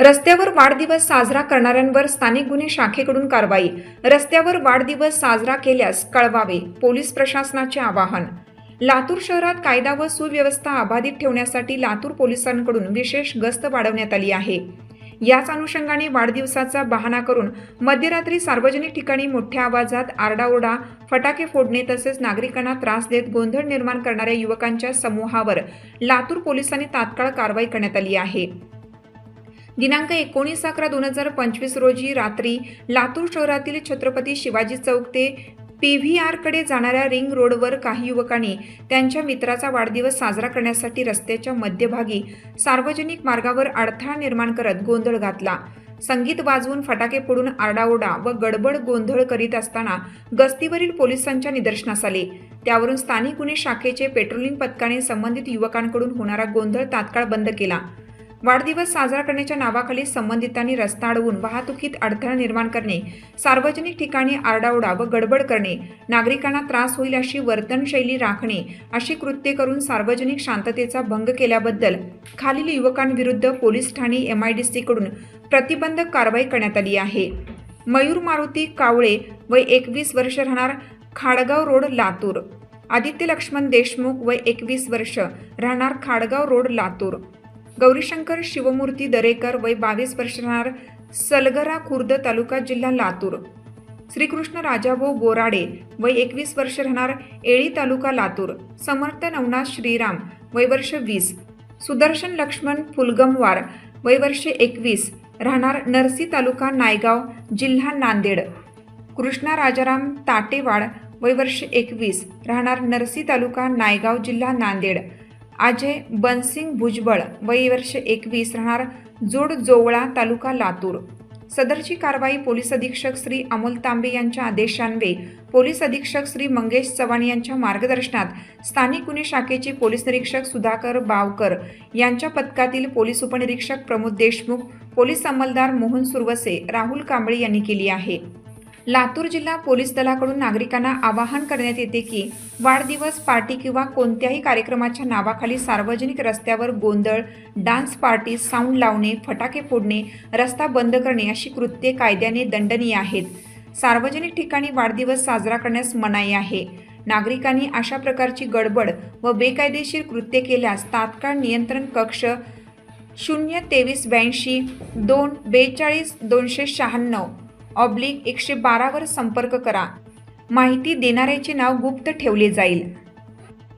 रस्त्यावर वाढदिवस साजरा करणाऱ्यांवर स्थानिक गुन्हे शाखेकडून कारवाई. रस्त्यावर वाढदिवस साजरा केल्यास कळवावे पोलीस प्रशासनाचे आवाहन. लातूर शहरात कायदा व सुव्यवस्था अबाधित ठेवण्यासाठी लातूर पोलिसांकडून विशेष गस्त वाढवण्यात आली आहे. याच अनुषंगाने वाढदिवसाचा बहाणा करून मध्यरात्री सार्वजनिक ठिकाणी मोठ्या आवाजात आरडाओरडा फटाके फोडणे तसेच नागरिकांना त्रास देत गोंधळ निर्माण करणाऱ्या युवकांच्या समूहावर लातूर पोलिसांनी तात्काळ कारवाई करण्यात आली आहे. दिनांक एकोणीस अकरा दोन हजार पंचवीस रोजी रात्री लातूर शहरातील छत्रपती शिवाजी चौक ते पी व्ही आरकडे जाणाऱ्या रिंग रोडवर काही युवकांनी त्यांच्या मित्राचा वाढदिवस साजरा करण्यासाठी रस्त्याच्या मध्यभागी सार्वजनिक मार्गावर अडथळा निर्माण करत गोंधळ घातला. संगीत वाजवून फटाके फोडून आरडाओरडा व गडबड गोंधळ करीत असताना गस्तीवरील पोलिसांच्या निदर्शनास आले. त्यावरून स्थानिक गुन्हे शाखेचे पेट्रोलिंग पथकाने संबंधित युवकांकडून होणारा गोंधळ तात्काळ बंद केला. वाढदिवस साजरा करण्याच्या नावाखाली संबंधितांनी रस्ता अडवून वाहतुकीत अडथळा निर्माण करणे सार्वजनिक ठिकाणी आरडाओरडा व गडबड करणे नागरिकांना त्रास होईल अशी वर्तनशैली राखणे अशी कृत्ये करून सार्वजनिक शांततेचा भंग केल्याबद्दल खालील युवकांविरुद्ध पोलीस ठाणे एमआयडीसीकडून प्रतिबंधक कारवाई करण्यात आली आहे. मयूर मारुती कावळे वय एकवीस वर्ष राहणार खाडगाव रोड लातूर. आदित्य लक्ष्मण देशमुख वय एकवीस वर्ष राहणार खाडगाव रोड लातूर. गौरीशंकर शिवमूर्ती दरेकर वय बावीस वर्ष राहणार सलगरा खुर्द तालुका जिल्हा लातूर. श्रीकृष्ण राजाभाऊ बोराडे वय एकवीस वर्ष राहणार एळी तालुका लातूर. समर्थ नवनाथ श्रीराम वय वर्ष वीस. सुदर्शन लक्ष्मण फुलगमवार वय वर्ष एकवीस राहणार नरसी तालुका नायगाव जिल्हा नांदेड. कृष्णा राजाराम ताटेवाड वय वर्ष एकवीस राहणार नरसी तालुका नायगाव जिल्हा नांदेड. अजय बनसिंग भुजबळ वय वर्ष एकवीस राहणार जोडजोवळा तालुका लातूर. सदरची कारवाई पोलीस अधीक्षक श्री अमोल तांबे यांच्या आदेशान्वये पोलीस अधीक्षक श्री मंगेश चव्हाण यांच्या मार्गदर्शनात स्थानिक गुन्हे शाखेचे पोलीस निरीक्षक सुधाकर बावकर यांच्या पथकातील पोलीस उपनिरीक्षक प्रमोद देशमुख पोलीस अंमलदार मोहन सुरवसे राहुल कांबळे यांनी केली आहे. लातूर जिल्हा पोलीस दलाकडून नागरिकांना आवाहन करण्यात येते की वाढदिवस पार्टी किंवा कोणत्याही कार्यक्रमाच्या नावाखाली सार्वजनिक रस्त्यावर गोंधळ डान्स पार्टी साऊंड लावणे फटाके फोडणे रस्ता बंद करणे अशी कृत्ये कायद्याने दंडनीय आहेत. सार्वजनिक ठिकाणी वाढदिवस साजरा करण्यास मनाई आहे. नागरिकांनी अशा प्रकारची गडबड व बेकायदेशीर कृत्ये केल्यास तात्काळ नियंत्रण कक्ष शून्य तेवीस ब्याऐंशी दोन बेचाळीस दोनशे शहाण्णव ऑब्लिक एकशे बारावर संपर्क करा. माहिती देणाऱ्याचे नाव गुप्त ठेवले जाईल.